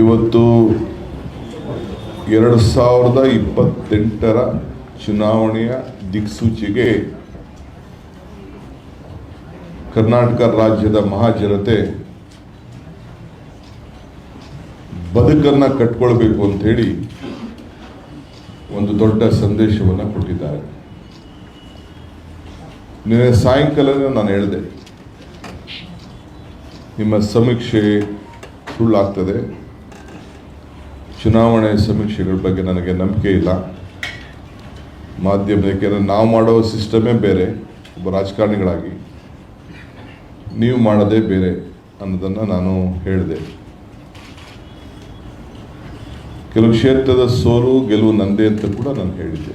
ಇವತ್ತು ಎರಡು ಸಾವಿರದ ಇಪ್ಪತ್ತೆಂಟರ ಚುನಾವಣೆಯ ದಿಕ್ಸೂಚಿಗೆ ಕರ್ನಾಟಕ ರಾಜ್ಯದ ಮಹಾಜನತೆ ಬದುಕನ್ನು ಕಟ್ಕೊಳ್ಬೇಕು ಅಂಥೇಳಿ ಒಂದು ದೊಡ್ಡ ಸಂದೇಶವನ್ನು ಕೊಟ್ಟಿದ್ದಾರೆ. ನಿನ್ನೆ ಸಾಯಂಕಾಲ ನಾನು ಹೇಳಿದೆ, ನಿಮ್ಮ ಸಮೀಕ್ಷೆ ಸುಳ್ಳಾಗ್ತದೆ. ಚುನಾವಣೆ ಸಮೀಕ್ಷೆಗಳ ಬಗ್ಗೆ ನನಗೆ ನಂಬಿಕೆ ಇಲ್ಲ. ಮಾಧ್ಯಮ ಏಕೆಂದರೆ ನಾವು ಮಾಡೋ ಸಿಸ್ಟಮೇ ಬೇರೆ, ಒಬ್ಬ ರಾಜಕಾರಣಿಗಳಾಗಿ. ನೀವು ಮಾಡೋದೇ ಬೇರೆ ಅನ್ನೋದನ್ನು ನಾನು ಹೇಳಿದೆ. ಕೆಲವು ಕ್ಷೇತ್ರದ ಸೋಲು, ಗೆಲುವು ನಂದೇ ಅಂತ ಕೂಡ ನಾನು ಹೇಳಿದ್ದೆ.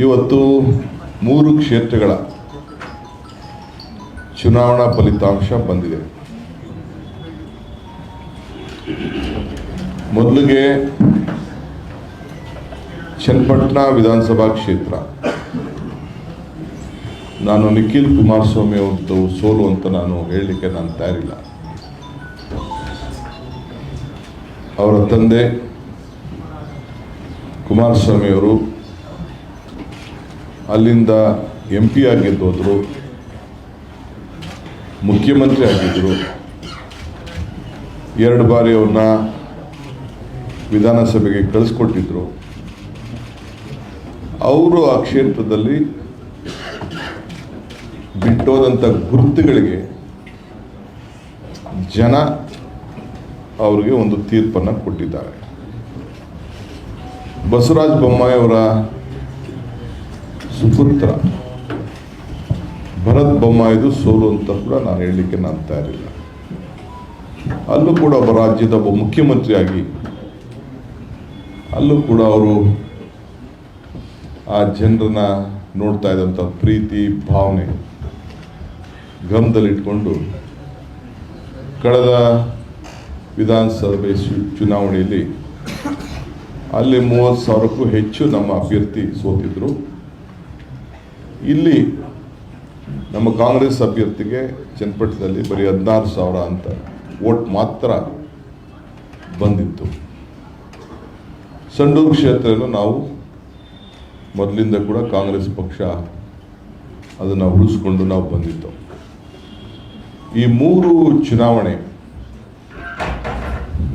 ಇವತ್ತು ಮೂರು ಕ್ಷೇತ್ರಗಳ ಚುನಾವಣಾ ಫಲಿತಾಂಶ ಬಂದಿದೆ. ಮೊದಲಿಗೆ ಚನ್ನಪಟ್ಟಣ ವಿಧಾನಸಭಾ ಕ್ಷೇತ್ರ. ನಾನು ನಿಖಿಲ್ ಕುಮಾರಸ್ವಾಮಿ ಅವರದ್ದು ಸೋಲು ಅಂತ ನಾನು ಹೇಳಲಿಕ್ಕೆ ನಾನು ತಯಾರಿಲ್ಲ. ಅವರ ತಂದೆ ಕುಮಾರಸ್ವಾಮಿಯವರು ಅಲ್ಲಿಂದ ಎಂ ಪಿ ಆಗಿದ್ದೋದ್ರು ಮುಖ್ಯಮಂತ್ರಿ ಆಗಿದ್ದರು ಎರಡು ಬಾರಿ ಅವ್ರನ್ನ ವಿಧಾನಸಭೆಗೆ ಕಳಿಸ್ಕೊಟ್ಟಿದ್ರು. ಅವರು ಆ ಕ್ಷೇತ್ರದಲ್ಲಿ ಬಿಟ್ಟೋದಂಥ ಗುರುತುಗಳಿಗೆ ಜನ ಅವರಿಗೆ ಒಂದು ತೀರ್ಪನ್ನು ಕೊಟ್ಟಿದ್ದಾರೆ. ಬಸವರಾಜ ಬೊಮ್ಮಾಯಿಯವರ ಸುಪುತ್ರ ಭರತ್ ಬೊಮ್ಮಾಯಿದು ಸೋಲು ಅಂತ ಕೂಡ ನಾನು ಹೇಳಲಿಕ್ಕೆ ನಾನು ತಯಾರಿಲ್ಲ. ಅಲ್ಲೂ ಕೂಡ ಒಬ್ಬ ರಾಜ್ಯದ ಒಬ್ಬ ಮುಖ್ಯಮಂತ್ರಿಯಾಗಿ ಅಲ್ಲೂ ಕೂಡ ಅವರು ಆ ಜನರನ್ನ ನೋಡ್ತಾ ಇದ್ದಂಥ ಪ್ರೀತಿ, ಭಾವನೆ ಗಮನದಲ್ಲಿಟ್ಕೊಂಡು ಕಳೆದ ವಿಧಾನಸಭೆ ಚುನಾವಣೆಯಲ್ಲಿ ಅಲ್ಲಿ ಮೂವತ್ತು ಸಾವಿರಕ್ಕೂ ಹೆಚ್ಚು ನಮ್ಮ ಅಭ್ಯರ್ಥಿ ಸೋತಿದ್ರು. ಇಲ್ಲಿ ನಮ್ಮ ಕಾಂಗ್ರೆಸ್ ಅಭ್ಯರ್ಥಿಗೆ ಚನ್ನಪಟ್ಟಣದಲ್ಲಿ ಬರೀ ಹದಿನಾರು ಸಾವಿರ ಅಂತ ವೋಟ್ ಮಾತ್ರ ಬಂದಿತ್ತು. ಸಂಡೂರು ಕ್ಷೇತ್ರವನ್ನು ನಾವು ಮೊದಲಿಂದ ಕೂಡ ಕಾಂಗ್ರೆಸ್ ಪಕ್ಷ ಅದನ್ನು ಉಳಿಸ್ಕೊಂಡು ನಾವು ಬಂದಿತ್ತು. ಈ ಮೂರು ಚುನಾವಣೆ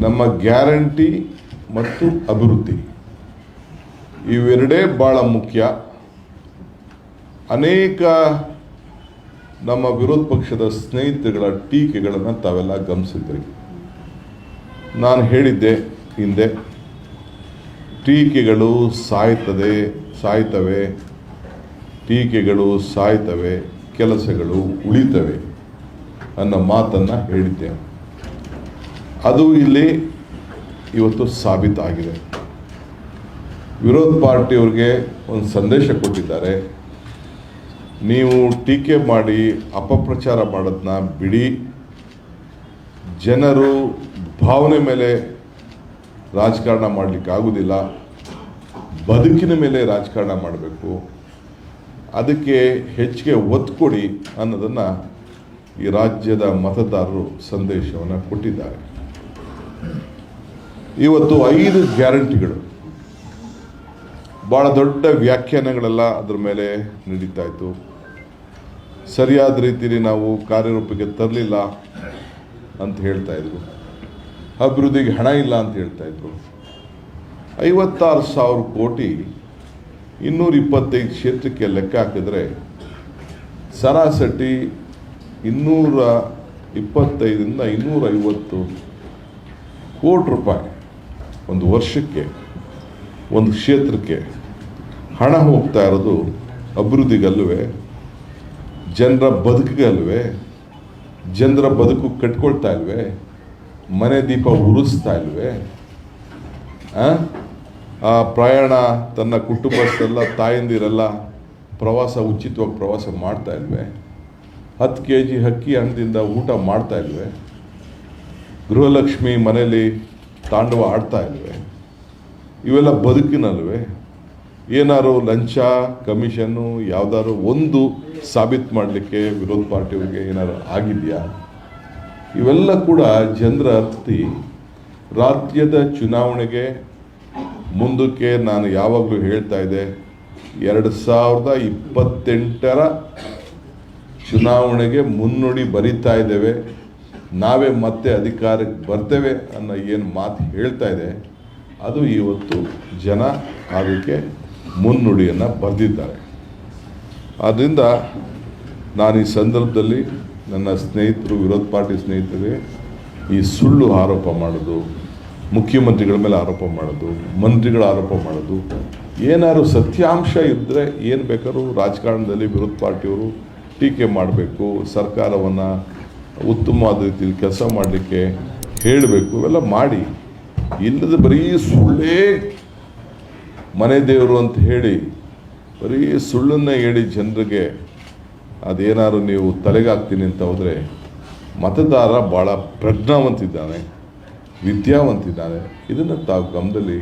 ನಮ್ಮ ಗ್ಯಾರಂಟಿ ಮತ್ತು ಅಭಿವೃದ್ಧಿ ಇವೆರಡೇ ಭಾಳ ಮುಖ್ಯ. ಅನೇಕ ನಮ್ಮ ವಿರೋಧ ಪಕ್ಷದ ಸ್ನೇಹಿತರುಗಳ ಟೀಕೆಗಳನ್ನು ತಾವೆಲ್ಲ ಗಮನಿಸಿದ್ರಿ. ನಾನು ಹೇಳಿದ್ದೆ ಹಿಂದೆ, ಟೀಕೆಗಳು ಸಾಯ್ತದೆ, ಸಾಯ್ತವೆ, ಟೀಕೆಗಳು ಸಾಯ್ತವೆ, ಕೆಲಸಗಳು ಉಳಿತವೆ ಅನ್ನೋ ಮಾತನ್ನು ಹೇಳಿದ್ದೆ. ಅದು ಇಲ್ಲಿ ಇವತ್ತು ಸಾಬೀತಾಗಿದೆ. ವಿರೋಧ ಪಾರ್ಟಿಯವ್ರಿಗೆ ಒಂದು ಸಂದೇಶ ಕೊಟ್ಟಿದ್ದಾರೆ. ನೀವು ಟೀಕೆ ಮಾಡಿ ಅಪಪ್ರಚಾರ ಮಾಡೋದನ್ನ ಬಿಡಿ. ಜನರು ಭಾವನೆ ಮೇಲೆ ರಾಜಕಾರಣ ಮಾಡಲಿಕ್ಕೆ ಆಗೋದಿಲ್ಲ. ಬದುಕಿನ ಮೇಲೆ ರಾಜಕಾರಣ ಮಾಡಬೇಕು. ಅದಕ್ಕೆ ಹೆಚ್ಚಿಗೆ ಒತ್ತು ಕೊಡಿ ಅನ್ನೋದನ್ನು ಈ ರಾಜ್ಯದ ಮತದಾರರು ಸಂದೇಶವನ್ನು ಕೊಟ್ಟಿದ್ದಾರೆ. ಇವತ್ತು ಐದು ಗ್ಯಾರಂಟಿಗಳು. ಭಾಳ ದೊಡ್ಡ ವ್ಯಾಖ್ಯಾನಗಳೆಲ್ಲ ಅದರ ಮೇಲೆ ನಡೀತಾ ಇತ್ತು. ಸರಿಯಾದ ರೀತಿಯಲ್ಲಿ ನಾವು ಕಾರ್ಯರೂಪಕ್ಕೆ ತರಲಿಲ್ಲ ಅಂತ ಹೇಳ್ತಾ ಇದ್ರು. ಅಭಿವೃದ್ಧಿಗೆ ಹಣ ಇಲ್ಲ ಅಂತ ಹೇಳ್ತಾ ಇದ್ರು. ಐವತ್ತಾರು ಸಾವಿರ ಕೋಟಿ ಇನ್ನೂರ ಇಪ್ಪತ್ತೈದು ಕ್ಷೇತ್ರಕ್ಕೆ ಲೆಕ್ಕ ಹಾಕಿದ್ರೆ ಸರಾಸರಿ ಇನ್ನೂರ ಇಪ್ಪತ್ತೈದರಿಂದ ಇನ್ನೂರ ಐವತ್ತು ಕೋಟಿ ರೂಪಾಯಿ ಒಂದು ವರ್ಷಕ್ಕೆ, ಒಂದು ಕ್ಷೇತ್ರಕ್ಕೆ ಹಣ ಹೋಗ್ತಾ ಇರೋದು ಅಭಿವೃದ್ಧಿಗಲ್ವೇ ಜನರ ಬದುಕಿಗಲ್ವೇ ಜನರ ಬದುಕು ಕಟ್ಕೊಳ್ತಾ ಇಲ್ವೇ? ಮನೆ ದೀಪ ಉರಿಸ್ತಾ ಇಲ್ವೇ? ಆ? ಪ್ರಯಾಣ, ತನ್ನ ಕುಟುಂಬಸ್ಥರೆಲ್ಲ ತಾಯಂದಿರೆಲ್ಲ ಪ್ರವಾಸ, ಉಚಿತವಾಗಿ ಪ್ರವಾಸ ಮಾಡ್ತಾ ಇಲ್ವೇ? ಹತ್ತು ಕೆ ಜಿ ಹಕ್ಕಿ ಹಣ್ಣದಿಂದ ಊಟ ಮಾಡ್ತಾ ಇಲ್ವೇ? ಗೃಹಲಕ್ಷ್ಮಿ ಮನೇಲಿ ತಾಂಡವ ಆಡ್ತಾ ಇಲ್ವೇ? ಇವೆಲ್ಲ ಬದುಕಿನಲ್ವೇ? ಏನಾರು ಲಂಚ, ಕಮಿಷನ್ನು ಯಾವ್ದಾದ್ರು ಒಂದು ಸಾಬೀತು ಮಾಡಲಿಕ್ಕೆ ವಿರೋಧ ಪಾರ್ಟಿಯವರಿಗೆ ಏನಾದ್ರು ಆಗಿದೆಯಾ? ಇವೆಲ್ಲ ಕೂಡ ಜನರ ಅರ್ಥಿ ರಾಜ್ಯದ ಚುನಾವಣೆಗೆ ಮುಂದಕ್ಕೆ ನಾನು ಯಾವಾಗಲೂ ಹೇಳ್ತಾ ಇದ್ದೆ, ಎರಡು ಸಾವಿರದ ಇಪ್ಪತ್ತೆಂಟರ ಚುನಾವಣೆಗೆ ಮುನ್ನುಡಿ ಬರಿತಾ ಇದ್ದೇವೆ, ನಾವೇ ಮತ್ತೆ ಅಧಿಕಾರಕ್ಕೆ ಬರ್ತೇವೆ ಅನ್ನೋ ಏನು ಮಾತು ಹೇಳ್ತಾ ಇದೆ ಅದು ಇವತ್ತು ಜನ ಅದಕ್ಕೆ ಮುನ್ನುಡಿಯನ್ನು ಬರೆದಿದ್ದಾರೆ. ಆದ್ದರಿಂದ ನಾನು ಈ ಸಂದರ್ಭದಲ್ಲಿ ನನ್ನ ಸ್ನೇಹಿತರು, ವಿರೋಧ ಪಾರ್ಟಿ ಸ್ನೇಹಿತರಿಗೆ ಈ ಸುಳ್ಳು ಆರೋಪ ಮಾಡೋದು, ಮುಖ್ಯಮಂತ್ರಿಗಳ ಮೇಲೆ ಆರೋಪ ಮಾಡೋದು, ಮಂತ್ರಿಗಳ ಆರೋಪ ಮಾಡೋದು, ಏನಾದ್ರು ಸತ್ಯಾಂಶ ಇದ್ದರೆ ಏನು ಬೇಕಾದ್ರೂ ರಾಜಕಾರಣದಲ್ಲಿ ವಿರೋಧ ಪಾರ್ಟಿಯವರು ಟೀಕೆ ಮಾಡಬೇಕು, ಸರ್ಕಾರವನ್ನು ಉತ್ತಮವಾದ ರೀತಿಯಲ್ಲಿ ಕೆಲಸ ಮಾಡಲಿಕ್ಕೆ ಹೇಳಬೇಕು, ಇವೆಲ್ಲ ಮಾಡಿ. ಇಲ್ಲದ ಬರೀ ಸುಳ್ಳೇ ಮನೆ ದೇವರು ಅಂತ ಹೇಳಿ ಬರೀ ಸುಳ್ಳನ್ನು ಹೇಳಿ ಜನರಿಗೆ ಅದೇನಾದ್ರು ನೀವು ತಲೆಗಾಗ್ತೀನಿ ಅಂತ ಹೋದರೆ ಮತದಾರ ಭಾಳ ಪ್ರಜ್ಞಾವಂತಿದ್ದಾನೆ, ವಿದ್ಯಾವಂತಿದ್ದಾನೆ. ಇದನ್ನು ತಾವು ಗಮನದಲ್ಲಿ